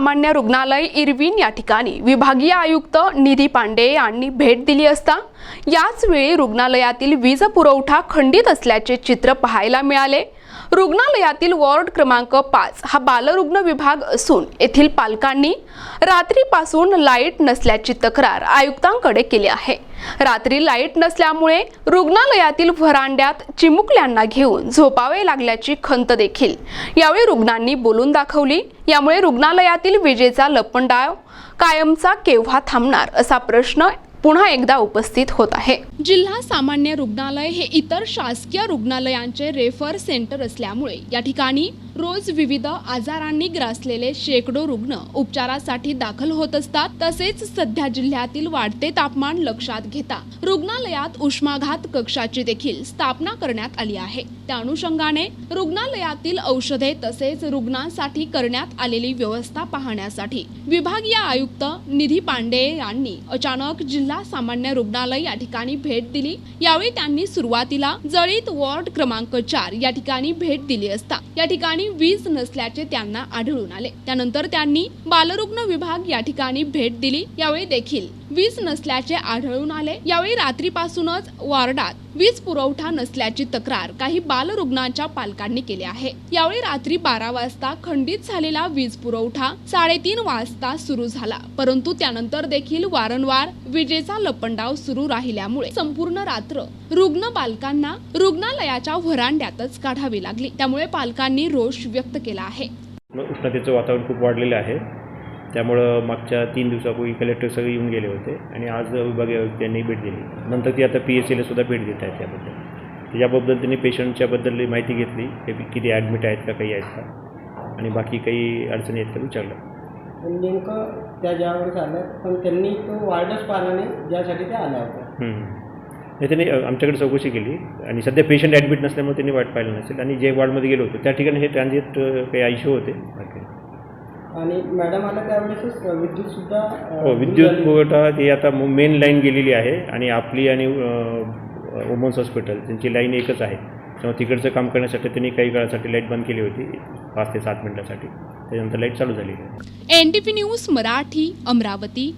सामान्य रुग्णालय इरविन या ठिकाणी. विभागीय आयुक्त निधी पांडे यांनी भेट दिली असता याचवेळी रुग्णालयातील वीज पुरवठा खंडित असल्याचे चित्र पाहायला मिळाले. रुग्णालयातील वॉर्ड क्रमांक पाच हा बालरुग्ण विभाग असून येथील पालकांनी रात्रीपासून लाइट नसल्याची तक्रार आयुक्तांकडे केली आहे. रात्री लाइट नसल्यामुळे रुग्णालयातील व्हरांड्यात चिमुकल्यांना घेऊन झोपावे लागल्याची खंत देखील. यावेळी रुग्णांनी बोलून दाखवली यामुळे रुग्णालयातील विजेचा लपंडाव कायमचा केव्हा थांबणार असा प्रश्न पुन्हा एकदा उपस्थित होत आहे. जिल्हा सामान्य रुग्णालय हे इतर शासकीय रुग्णालयांचे रेफर सेंटर असल्यामुळे या ठिकाणी रोज विविध आजारांनी ग्रासलेले शेकडो रुग्ण उपचारासाठी दाखल होत असतात. तसेच सध्या जिल्ह्यातील वाढते तापमान लक्षात घेता रुग्णालयात उष्माघात कक्षाची देखील स्थापना करण्यात आली आहे. त्या अनुषंगाने रुग्णालयातील औषधे तसेच रुग्णांसाठी करण्यात आलेली व्यवस्था पाहण्यासाठी विभागीय आयुक्त निधी पांडे यांनी अचानक जिल्हा सामान्य रुग्णालय या ठिकाणी भेट दिली. यावेळी त्यांनी सुरुवातीला जळीत वॉर्ड क्रमांक चार या ठिकाणी भेट दिली असता. या ठिकाणी वीज नसल्याचे त्यांना आढळून आले. त्यानंतर त्यांनी बालरुग्ण विभाग या ठिकाणी भेट दिली यावेळी देखील. वीज नसल्याचे आढळून आले. यावेळी रात्रीपासूनच वॉर्डात वीज पुरवठा नसल्याची तक्रार काही बालरुग्णांच्या पालकांनी केली आहे. यावेळी रात्री बारा वाजता खंडित झालेला वीज पुरवठा साडेतीन वाजता सुरू झाला. परंतु त्यानंतर देखील वारंवार विजेचा लपंडाव सुरू राहिल्यामुळे संपूर्ण रात्र रुग्ण बालकांना रुग्णालयाच्या व्हरांड्यातच काढावी लागली. त्यामुळे पालकांनी रोष व्यक्त केला आहे. उष्णतेचं वातावरण खूप वाढलेलं आहे. त्यामुळं मागच्या तीन दिवसापूर्वी कलेक्टर सगळे येऊन गेले होते आणि आज विभागीय आयुक्तांनी भेट दिली. नंतर ती आता पी एस सीला सुद्धा भेट देत आहेत त्याबद्दल. त्याच्याबद्दल त्यांनी पेशंटच्याबद्दल माहिती घेतली की किती ॲडमिट आहेत का काही आहेत का? आणि बाकी काही अडचणी आहेत का विचारलं. नेमकं त्या ज्यावेळेस आल्या पण त्यांनी तो वार्डच पाहिला नाही ज्यासाठी त्या आल्या होत्या. नाही त्यांनी आमच्याकडे चौकशी केली आणि सध्या पेशंट ॲडमिट नसल्यामुळे त्यांनी वाट पाहिलं नसेल. आणि जे वॉर्डमध्ये गेलो होतो त्या ठिकाणी हे ट्रान्झिट काही आयशू होते. आणि मॅडम आल्या त्यावेळेसच विद्युतसुद्धा हो विद्युत. पुरवठा ती आता मेन लाईन गेलेली आहे आणि आपली आणि वुमन्स हॉस्पिटल त्यांची लाईन एकच आहे. त्यामुळे तिकडचं काम करण्यासाठी त्यांनी काही काळासाठी लाइट बंद केली होती पाच ते सात मिनटासाठी. त्याच्यानंतर लाइट चालू झाली. N T news Marathi Amravati.